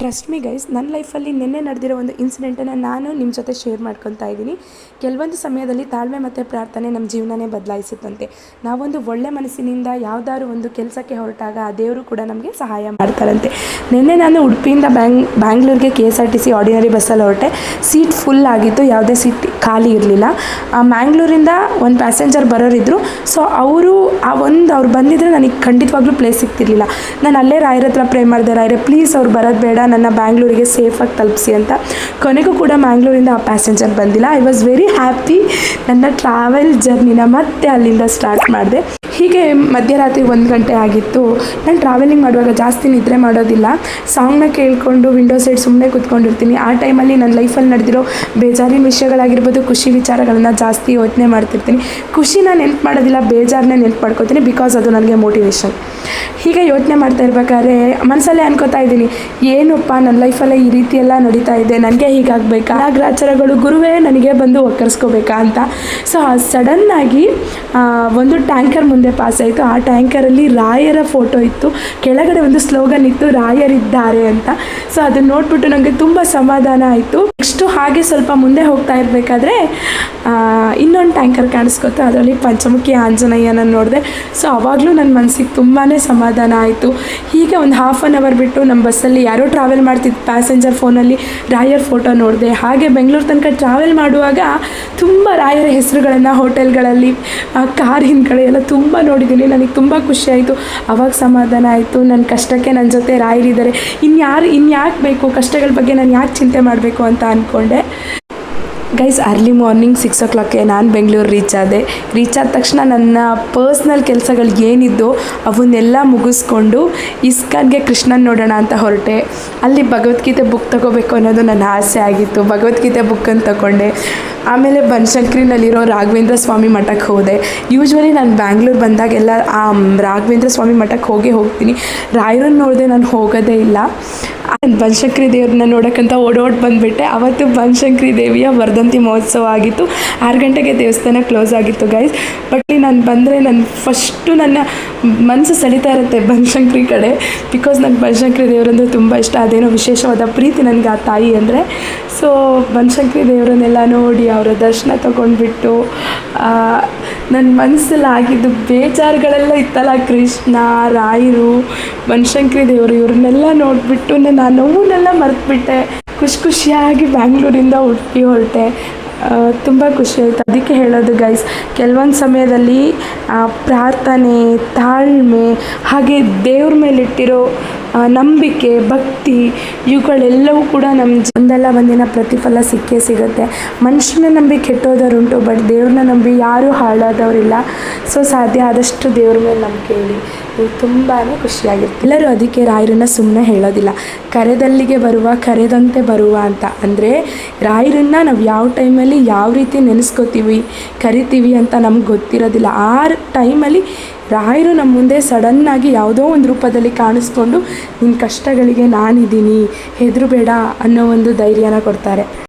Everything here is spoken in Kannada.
ಟ್ರಸ್ಟ್ ಮಿ ಗೈಸ್ ನನ್ನ ಲೈಫಲ್ಲಿ ನಿನ್ನೆ ನಡೆದಿರೋ ಒಂದು ಇನ್ಸಿಡೆಂಟನ್ನು ನಾನು ನಿಮ್ಮ ಜೊತೆ ಶೇರ್ ಮಾಡ್ಕೊತಾ ಇದ್ದೀನಿ. ಕೆಲವೊಂದು ಸಮಯದಲ್ಲಿ ತಾಳ್ಮೆ ಮತ್ತು ಪ್ರಾರ್ಥನೆ ನಮ್ಮ ಜೀವನನೇ ಬದಲಾಯಿಸುತ್ತಂತೆ. ನಾವೊಂದು ಒಳ್ಳೆ ಮನಸ್ಸಿನಿಂದ ಯಾವುದಾದ್ರು ಒಂದು ಕೆಲಸಕ್ಕೆ ಹೊರಟಾಗ ಆ ದೇವರು ಕೂಡ ನಮಗೆ ಸಹಾಯ ಮಾಡ್ತಾರಂತೆ. ನಿನ್ನೆ ನಾನು ಉಡುಪಿಯಿಂದ ಬ್ಯಾಂಗ್, ಬ್ಯಾಂಗ್ಳೂರಿಗೆ K S R T C ordinary ಬಸ್ಸಲ್ಲಿ ಹೊರಟೆ. ಸೀಟ್ ಫುಲ್ ಆಗಿತ್ತು, ಯಾವುದೇ ಸೀಟ್ ಖಾಲಿ ಇರಲಿಲ್ಲ. ಮ್ಯಾಂಗ್ಳೂರಿಂದ ಒಂದು ಪ್ಯಾಸೆಂಜರ್ ಬರೋರಿದ್ದರು ಸೊ ಅವರು, ಆ ಒಂದು ಅವ್ರು ಬಂದಿದ್ದರೆ ನನಗೆ ಖಂಡಿತವಾಗ್ಲೂ ಪ್ಲೇಸ್ ಸಿಗ್ತಿರ್ಲಿಲ್ಲ. ನಾನು ಅಲ್ಲೇ ರಾಯರ ಹತ್ರ ಪ್ರೇಮ್ ಮಾಡಿದೆ, ರಾಯರೇ ಪ್ಲೀಸ್ ಅವ್ರು ಬರೋದು ಬೇಡ. ನನ್ನ ಬ್ಯಾಂಗ್ಳೂರಿಗೆ ಸೇಫಾಗಿ ತಲುಪಿಸಿ ಅಂತ. ಕೊನೆಗೂ ಕೂಡ ಮ್ಯಾಂಗ್ಳೂರಿಂದ ಆ ಪ್ಯಾಸೆಂಜರ್ ಬಂದಿಲ್ಲ. ಐ ವಾಸ್ ವೆರಿ ಹ್ಯಾಪಿ ನನ್ನ ಟ್ರಾವೆಲ್ ಜರ್ನಿನ ಮತ್ತೆ ಅಲ್ಲಿಂದ ಸ್ಟಾರ್ಟ್ ಮಾಡಿದೆ. ಹೀಗೆ ಮಧ್ಯರಾತ್ರಿ ಒಂದು ಗಂಟೆ ಆಗಿತ್ತು. ನಾನು ಟ್ರಾವೆಲಿಂಗ್ ಮಾಡುವಾಗ ಜಾಸ್ತಿ ನಿದ್ರೆ ಮಾಡೋದಿಲ್ಲ. ಸಾಂಗ್ನ ಕೇಳಿಕೊಂಡು ವಿಂಡೋ ಸೈಡ್ ಸುಮ್ಮನೆ ಕೂತ್ಕೊಂಡಿರ್ತೀನಿ. ಆ ಟೈಮಲ್ಲಿ ನನ್ನ ಲೈಫಲ್ಲಿ ನಡೆದಿರೋ ಬೇಜಾರಿನ ವಿಷಯಗಳಾಗಿರ್ಬೋದು, ಖುಷಿ ವಿಚಾರಗಳನ್ನು ಜಾಸ್ತಿ ಯೋಚನೆ ಮಾಡ್ತಿರ್ತೀನಿ. ಖುಷಿನ ನೆನ್ಪು ಮಾಡೋದಿಲ್ಲ ಬೇಜಾರನ್ನೇ ನೆನ್ಪು ಮಾಡ್ಕೋತೀನಿ ಬಿಕಾಸ್ ಅದು ನನಗೆ ಮೋಟಿವೇಶನ್ ಹೀಗೆ ಯೋಚನೆ ಮಾಡ್ತಾ ಇರ್ಬೇಕಾದ್ರೆ ಮನಸ್ಸಲ್ಲೇ ಅನ್ಕೋತಾ ಇದ್ದೀನಿ, ಏನಪ್ಪ ನನ್ನ ಲೈಫಲ್ಲೇ ಈ ರೀತಿ ಎಲ್ಲ ನಡೀತಾ ಇದೆ, ನನಗೆ ಹೀಗಾಗಬೇಕಾ? ನಾಗರಾಚಾರಗಳು ಗುರುವೇ ನನಗೆ ಬಂದು ಒಕ್ಕರ್ಸ್ಕೋಬೇಕಾ? ಅಂತ. ಸೊ ಸಡನ್ನಾಗಿ ಒಂದು ಟ್ಯಾಂಕರ್ ಮುಂದೆ ಪಾಸ್ ಆಯಿತು. ಆ ಟ್ಯಾಂಕರಲ್ಲಿ ರಾಯರ ಫೋಟೋ ಇತ್ತು. ಕೆಳಗಡೆ ಒಂದು ಸ್ಲೋಗನ್ ಇತ್ತು, ರಾಯರಿದ್ದಾರೆ ಅಂತ. ಸೊ ಅದನ್ನು ನೋಡ್ಬಿಟ್ಟು ನನಗೆ ತುಂಬ ಸಮಾಧಾನ ಆಯಿತು. ನೆಕ್ಸ್ಟು ಹಾಗೆ ಸ್ವಲ್ಪ ಮುಂದೆ ಹೋಗ್ತಾ ಇರಬೇಕಾದ್ರೆ ಇನ್ನೊಂದು ಟ್ಯಾಂಕರ್ ಕಾಣಿಸ್ಕೊತು ಅದರಲ್ಲಿ ಪಂಚಮುಖಿ ಆಂಜನೇಯನ ನೋಡಿದೆ. ಸೊ ಅವಾಗಲೂ ನನ್ನ ಮನಸ್ಸಿಗೆ ತುಂಬಾ ಸಮಾಧಾನ ಆಯಿತು. ಹೀಗೆ ಒಂದು ಹಾಫ್ ಆನ್ ಅವರ್ ಬಿಟ್ಟು ನಮ್ಮ ಬಸ್ಸಲ್ಲಿ ಯಾರೋ ಟ್ರಾವೆಲ್ ಮಾಡ್ತಿದ್ದು ಪ್ಯಾಸೆಂಜರ್ ಫೋನಲ್ಲಿ ರಾಯರ್ ಫೋಟೋ ನೋಡಿದೆ. ಹಾಗೆ ಬೆಂಗಳೂರು ತನಕ ಟ್ರಾವೆಲ್ ಮಾಡುವಾಗ ತುಂಬ ರಾಯರ ಹೆಸರುಗಳನ್ನು ಹೋಟೆಲ್ಗಳಲ್ಲಿ ಕಾರ್ ಹಿಂದ್ಗಡೆ ಎಲ್ಲ ತುಂಬ ನೋಡಿದ್ದೀನಿ. ನನಗೆ ತುಂಬ ಖುಷಿ ಆಯಿತು. ಅವಾಗ ಸಮಾಧಾನ ಆಯಿತು. ನನ್ನ ಕಷ್ಟಕ್ಕೆ ನನ್ನ ಜೊತೆ ರಾಯರಿದ್ದಾರೆ. ಇನ್ಯಾರು, ಇನ್ಯಾಕೆ ಬೇಕು? ಕಷ್ಟಗಳ ಬಗ್ಗೆ ನಾನು ಯಾಕೆ ಚಿಂತೆ ಮಾಡಬೇಕು ಅಂತ ಅಂದ್ಕೊಂಡೆ ಗೈಸ್ ಅರ್ಲಿ ಮಾರ್ನಿಂಗ್ ಸಿಕ್ಸ್ ಓ ಕ್ಲಾಕ್ಗೆ ನಾನು ಬೆಂಗಳೂರು ರೀಚ್ ಆದೆ. ರೀಚ್ ಆದ ತಕ್ಷಣ ನನ್ನ ಪರ್ಸ್ನಲ್ ಕೆಲಸಗಳು ಏನಿದ್ದೋ ಅವನ್ನೆಲ್ಲ ಮುಗಿಸ್ಕೊಂಡು ಇಸ್ಕಾನ್ಗೆ ಕೃಷ್ಣನ್ ನೋಡೋಣ ಅಂತ ಹೊರಟೆ. ಅಲ್ಲಿ ಭಗವದ್ಗೀತೆ ಬುಕ್ ತೊಗೋಬೇಕು ಅನ್ನೋದು ನನ್ನ ಆಸೆ ಆಗಿತ್ತು. ಭಗವದ್ಗೀತೆ ಬುಕ್ಕನ್ನು ತಗೊಂಡೆ ಆಮೇಲೆ ಬನಶಂಕರಿನಲ್ಲಿರೋ ರಾಘವೇಂದ್ರ ಸ್ವಾಮಿ ಮಠಕ್ಕೆ ಹೋದೆ. ಯೂಶ್ವಲಿ ನಾನು ಬ್ಯಾಂಗ್ಳೂರು ಬಂದಾಗೆಲ್ಲ ಆ, ರಾಘವೇಂದ್ರ ಸ್ವಾಮಿ ಮಠಕ್ಕೆ ಹೋಗೇ ಹೋಗ್ತೀನಿ. ರಾಯರನ್ನು ನೋಡಿದೆ ನಾನು ಹೋಗೋದೇ ಇಲ್ಲ. ಬನಶಂಕರಿ ದೇವ್ರನ್ನ ನೋಡೋಕ್ಕಂತ ಓಡೋಡಿ ಬಂದುಬಿಟ್ಟೆ. ಅವತ್ತು ಬನಶಂಕರಿ ದೇವಿಯ ವರ್ಧಂತಿ ಮಹೋತ್ಸವ ಆಗಿತ್ತು. ಆರು ಗಂಟೆಗೆ ದೇವಸ್ಥಾನ ಕ್ಲೋಸ್ ಆಗಿತ್ತು ಗೈಸ್ ಬಟ್ ನಾನು ಬಂದರೆ ನನ್ನ ಫಸ್ಟು ನನ್ನ ಮನಸ್ಸು ಸೆಳಿತಾ ಇರುತ್ತೆ ಬನಶಂಕರಿ ಕಡೆ. ಬಿಕಾಸ್ ನನಗೆ ಬನಶಂಕರಿ ದೇವರಂದರೆ ತುಂಬ ಇಷ್ಟ. ಅದೇನೋ ವಿಶೇಷವಾದ ಪ್ರೀತಿ ನನಗೆ ಆ ತಾಯಿ ಅಂದರೆ. ಸೊ ಬನಶಂಕರಿ ದೇವರನ್ನೆಲ್ಲ ನೋಡಿ ಅವರ ದರ್ಶನ ತೊಗೊಂಡ್ಬಿಟ್ಟು ನನ್ನ ಮನಸ್ಸಲ್ಲಿ ಆಗಿದ್ದು ಬೇಜಾರುಗಳೆಲ್ಲ ಇತ್ತಲ್ಲ ಕೃಷ್ಣ, ರಾಯರು, ಬನಶಂಕರಿ ದೇವರು, ಇವ್ರನ್ನೆಲ್ಲ ನೋಡಿಬಿಟ್ಟು ನಾನು ನೋವನ್ನೆಲ್ಲ ಮರೆತುಬಿಟ್ಟೆ. ಖುಷಿ ಖುಷಿಯಾಗಿ ಬ್ಯಾಂಗ್ಳೂರಿಂದ ಉಡುಪಿ ಹೊರಟೆ. ತುಂಬ ಖುಷಿ ಆಯಿತು. ಅದಕ್ಕೆ ಹೇಳೋದು ಗೈಸ್ ಕೆಲವೊಂದು ಸಮಯದಲ್ಲಿ ಪ್ರಾರ್ಥನೆ, ತಾಳ್ಮೆ, ಹಾಗೆ ದೇವ್ರ ಮೇಲಿಟ್ಟಿರೋ ನಂಬಿಕೆ, ಭಕ್ತಿ, ಇವುಗಳೆಲ್ಲವೂ ಕೂಡ ನಮ್ಮ ಒಂದಲ್ಲ ಒಂದಿನ ಪ್ರತಿಫಲ ಸಿಕ್ಕೇ ಸಿಗುತ್ತೆ. ಮನುಷ್ಯನ ನಂಬಿ ಕೆಟ್ಟೋದರುಂಟು ಬಟ್ ದೇವ್ರನ್ನ ನಂಬಿ ಯಾರೂ ಹಾಳಾದವರಿಲ್ಲ. ಸೊ ಸಾಧ್ಯ ಆದಷ್ಟು ದೇವ್ರ ಮೇಲೆ ನಂಬಿಕೆ ಇಡಿ. ನೀವು ತುಂಬಾ ಖುಷಿಯಾಗಿರುತ್ತೆ ಎಲ್ಲರೂ ಅದಕ್ಕೆ ರಾಯರನ್ನ ಸುಮ್ಮನೆ ಹೇಳೋದಿಲ್ಲ. ಕರೆದಲ್ಲಿಗೆ ಬರುವ, ಕರೆದಂತೆ ಬರುವ ಅಂತ. ಅಂದರೆ, ರಾಯರನ್ನ ನಾವು ಯಾವ ಟೈಮಲ್ಲಿ ಯಾವ ರೀತಿ ನೆನೆಸ್ಕೋತೀವಿ, ಕರಿತೀವಿ ಅಂತ ನಮ್ಗೆ ಗೊತ್ತಿರೋದಿಲ್ಲ. ಆ ಟೈಮಲ್ಲಿ ರಾಯರು ನಮ್ಮ ಮುಂದೆ ಸಡನ್ನಾಗಿ ಯಾವುದೋ ಒಂದು ರೂಪದಲ್ಲಿ ಕಾಣಿಸ್ಕೊಂಡು ನಿನ್ನ ಕಷ್ಟಗಳಿಗೆ ನಾನಿದ್ದೀನಿ ಹೆದರು ಬೇಡ ಅನ್ನೋ ಒಂದು ಧೈರ್ಯನ ಕೊಡ್ತಾರೆ.